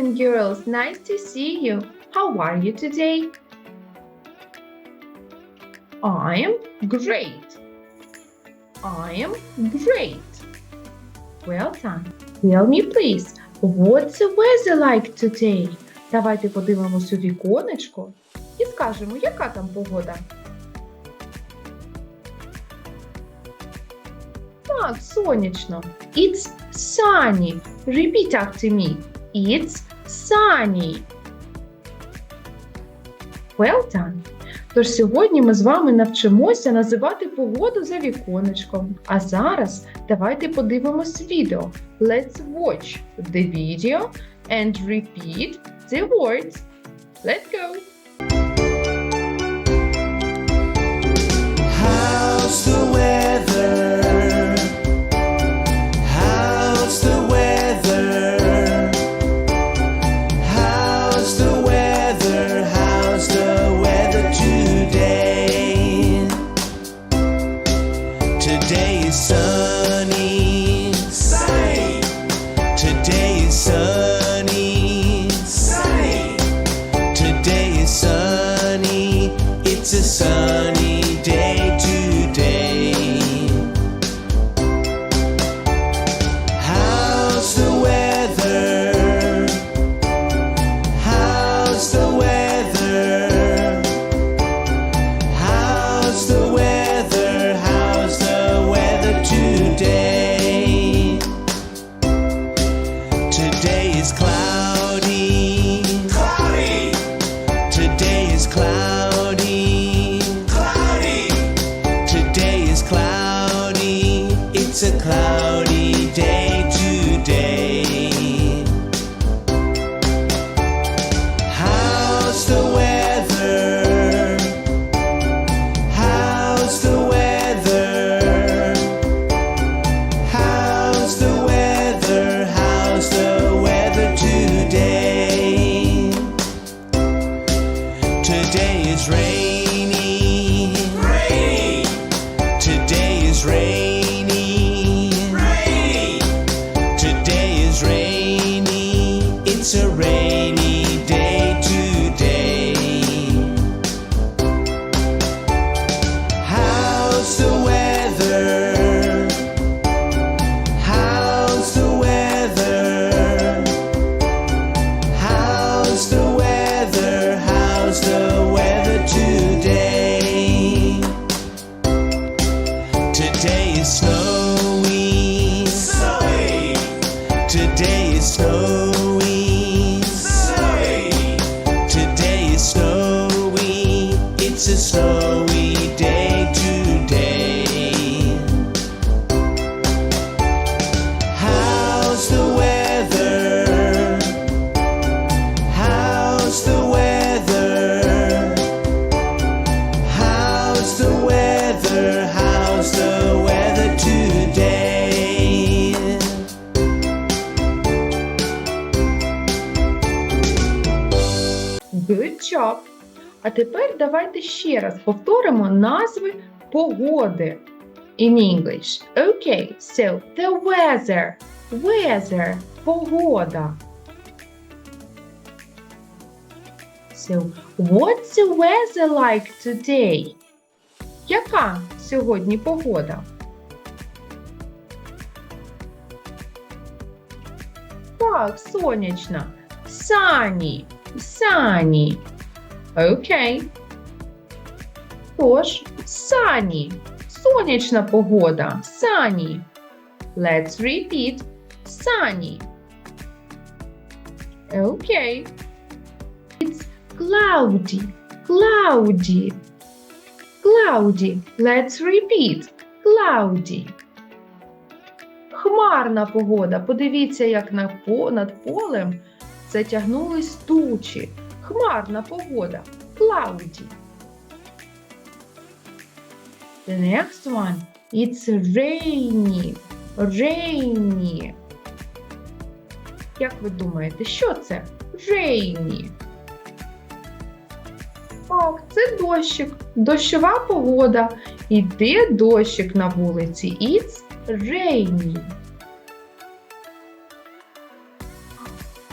and girls, nice to see you. How are you today? I am great. I am great. Well done. Tell me, please, what's the weather like today? Давайте подивимося у віконечко і скажемо, яка там погода. Так, сонячно. It's sunny. Repeat after me. It's sunny. Well done. Тож сьогодні ми з вами навчимося називати погоду за віконечком. А зараз давайте подивимось відео. Let's watch the video and repeat the words. Let's go! How's the It's is. Good job! А тепер давайте ще раз повторимо назви погоди. In English. Okay, so the weather. Weather. Погода. So, what's the weather like today? Яка сьогодні погода? Так, сонячна. Sunny. Sunny. Окей. Тож, sunny. Сонячна погода. Sunny. Let's repeat. Sunny. Okay. It's cloudy. Cloudy. Cloudy. Let's repeat. Cloudy. Хмарна погода. Подивіться, як над полем затягнулись тучі. Хмарна погода. Cloudy. The next one. It's rainy. Rainy. Як ви думаєте, що це? Rainy. Так, це дощик. Дощова погода. Іде дощик на вулиці. It's rainy.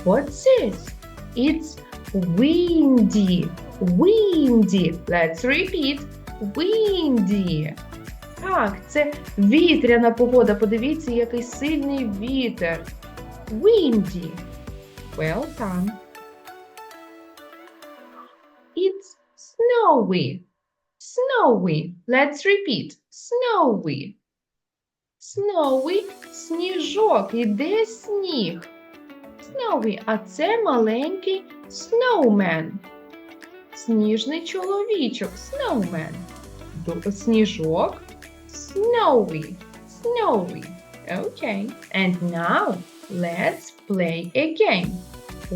What's this? It's windy. Windy. Let's repeat. Windy. Так, це вітряна погода. Подивіться, який сильний вітер. Windy. Well done. It's snowy. Snowy. Let's repeat. Snowy. Snowy – сніжок. Іде сніг. Snowy, а це маленький snowman. Сніжний чоловічок. Snowman. Сніжок. Snowy. Snowy. Okay. And now let's play a game.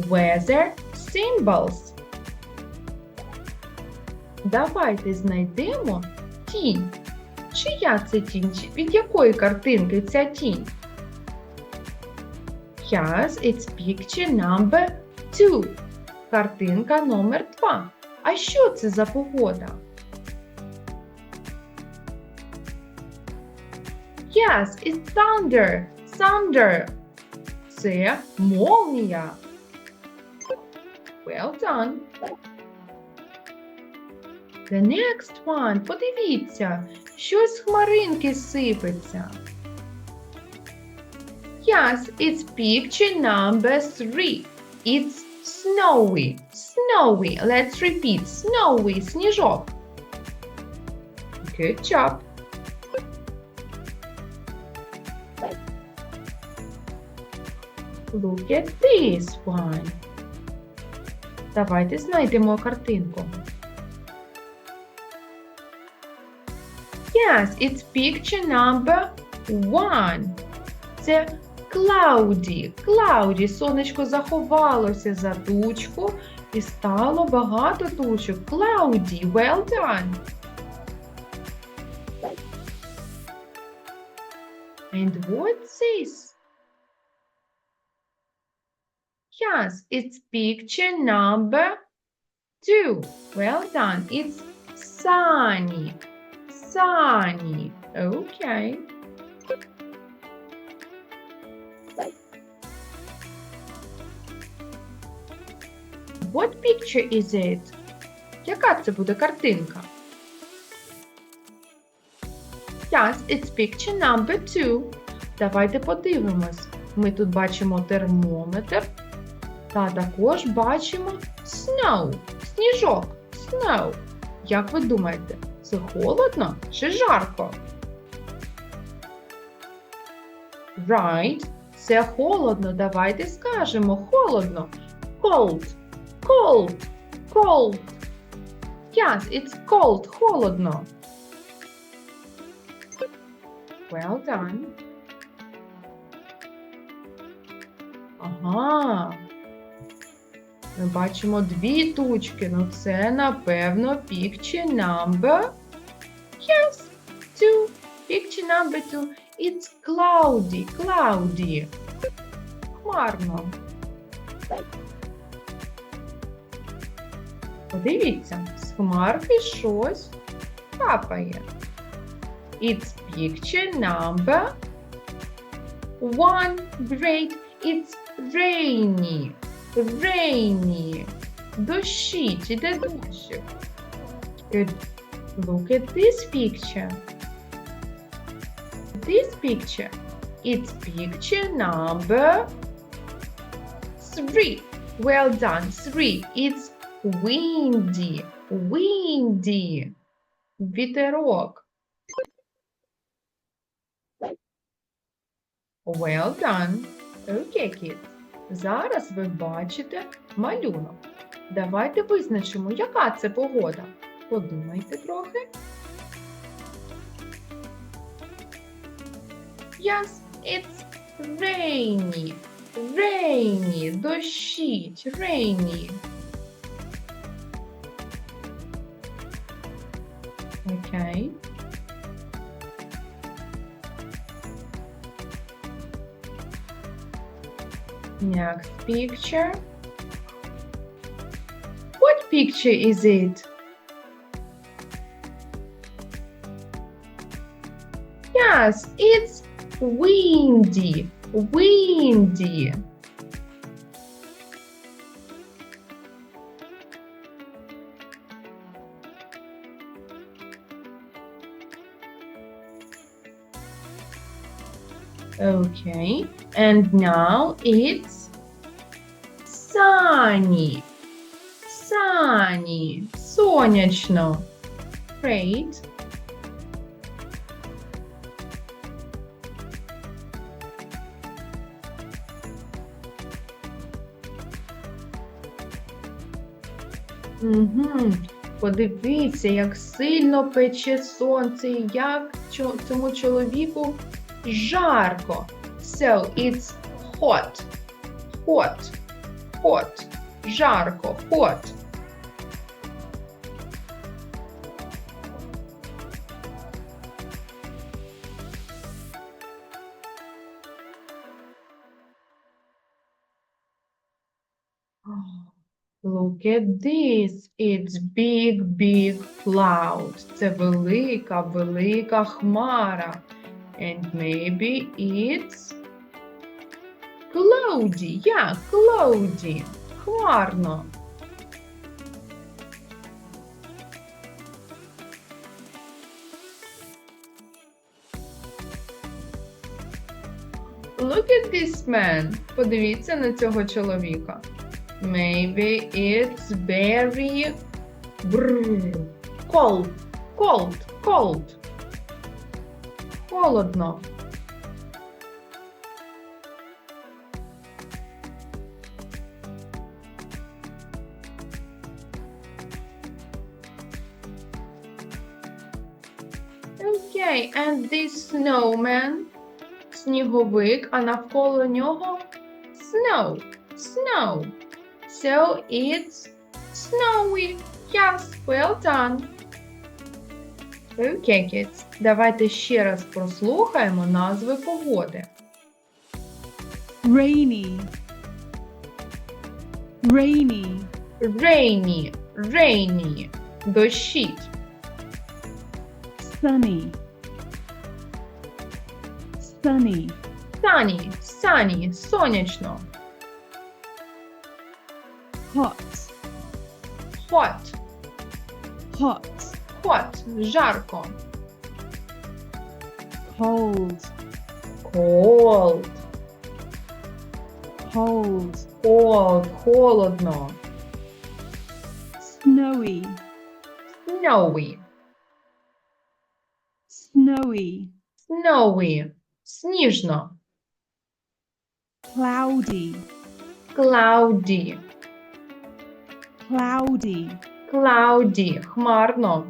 Weather symbols. Давайте знайдемо тінь. Чия це тінь? Від якої картинки ця тінь? Yes, it's picture number two. Картинка номер два. А що це за погода? Yes, it's thunder. Thunder. Це молнія. Well done. The next one. Подивіться, щось з хмаринки сипеться. Yes, it's picture number three. It's snowy. Snowy. Let's repeat. Snowy. Сніжок. Good job. Look at this one. Давайте знайдемо картинку. Yes, it's picture number one. Це cloudy. Cloudy. Сонечко заховалося за тучку і стало багато тучок. Cloudy. Well done. And what's this? Yes, it's picture number two. Well done. It's sunny. Sunny. Okay. What picture is it? Яка це буде картинка? Yes, it's picture number two. Давайте подивимось. Ми тут бачимо термометр та також бачимо snow. Сніжок. Snow. Як ви думаєте, це холодно чи жарко? Right. Це холодно. Давайте скажемо холодно. Cold. Cold. Cold. Yes, it's cold. Холодно. Well done. Ага. Ми бачимо дві тучки. Ну це, напевно, picture number. Yes, two. Picture number two. It's cloudy. Cloudy. Хмарно. Подивіться, з хмарки щось капає. It's picture number one. Great. It's rainy. Rainy. Дощі чи де дощик? Good. Look at this picture. This picture. It's picture number three. Well done. Three. It's windy. Windy. Вітерок. Well done. Okay, kids. Зараз ви бачите малюнок. Давайте визначимо, яка це погода. Подумайте трохи. Yes, it's rainy. Rainy. Дощить. Rainy. Okay. Next picture. What picture is it? Yes, it's windy. Windy. Okay. And now it's sunny. Sunny. Сонячно. Great. Угу. Подивіться, як сильно пече сонце, як цьому чоловіку жарко. So it's hot. Hot. Hot. Жарко. Hot. Look at this. It's big, big cloud. Це велика, велика хмара. And maybe it's cloudy. Yeah, cloudy. Хмарно. Look at this man. Подивіться на цього чоловіка. Maybe it's very brr, cold, cold, cold. Холодно. Okay, and this snowman, сніговик, а навколо нього snow, snow. So it's snowy. Yes, well done. Okay, kids. Давайте ще раз прослухаємо назви погоди. rainy, rainy, Rainy, rainy, дощить. sunny, sunny, Sunny, sunny, сонячно. hot, Hot, hot, hot, жарко. cold, Cold, cold, cold, холодно. snowy, Snowy, snowy, snowy, сніжно. cloudy, Cloudy, cloudy, cloudy, хмарно.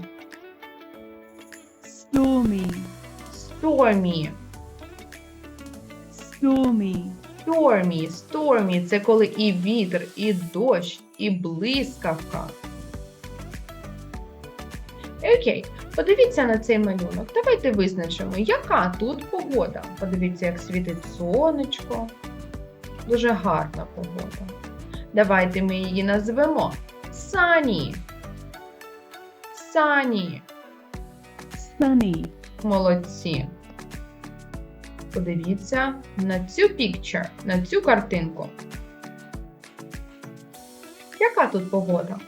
stormy, Stormy, stormy, stormy, stormy – це коли і вітер, і дощ, і блискавка. Окей, подивіться на цей малюнок. Давайте визначимо, яка тут погода. Подивіться, як світить сонечко. Дуже гарна погода. Давайте ми її назвемо Sunny. Sunny. sunny, Молодці. Подивіться на цю picture, на цю картинку. Яка тут погода?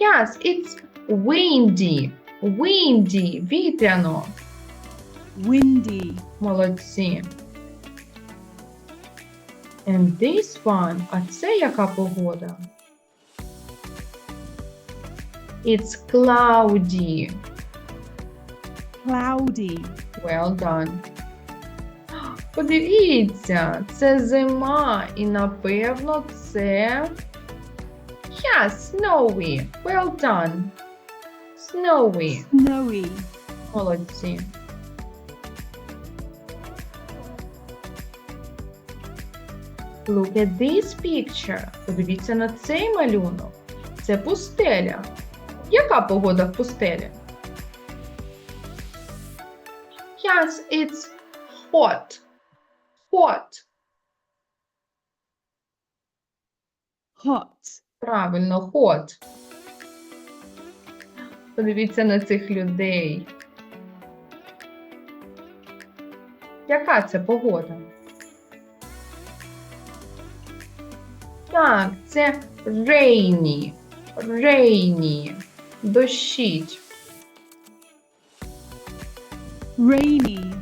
Yes, it's windy. Windy, вітряно. windy, Молодці. And this one, а це яка погода? It's cloudy. cloudy, Well done. Подивіться, це зима, і напевно це. Yeah, snowy. Well done. Snowy. snowy, Молодці. Look at this picture. Подивіться на цей малюнок. Це пустеля. Яка погода в пустелі? Yes, it's hot. Hot. hot, Правильно, hot. Подивіться на цих людей. Яка це погода? Так, це rainy. Rainy. Дощить. rainy,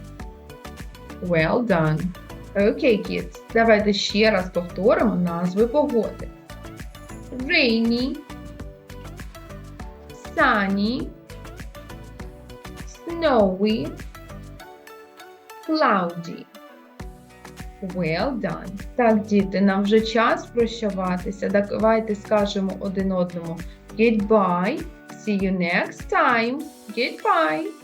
Well done. Окей, kids. Давайте ще раз повторимо назви погоди. Rainy, sunny, snowy, cloudy. Well done. Так, діти, нам вже час прощаватися. Давайте скажемо один одному goodbye. See you next time. Goodbye.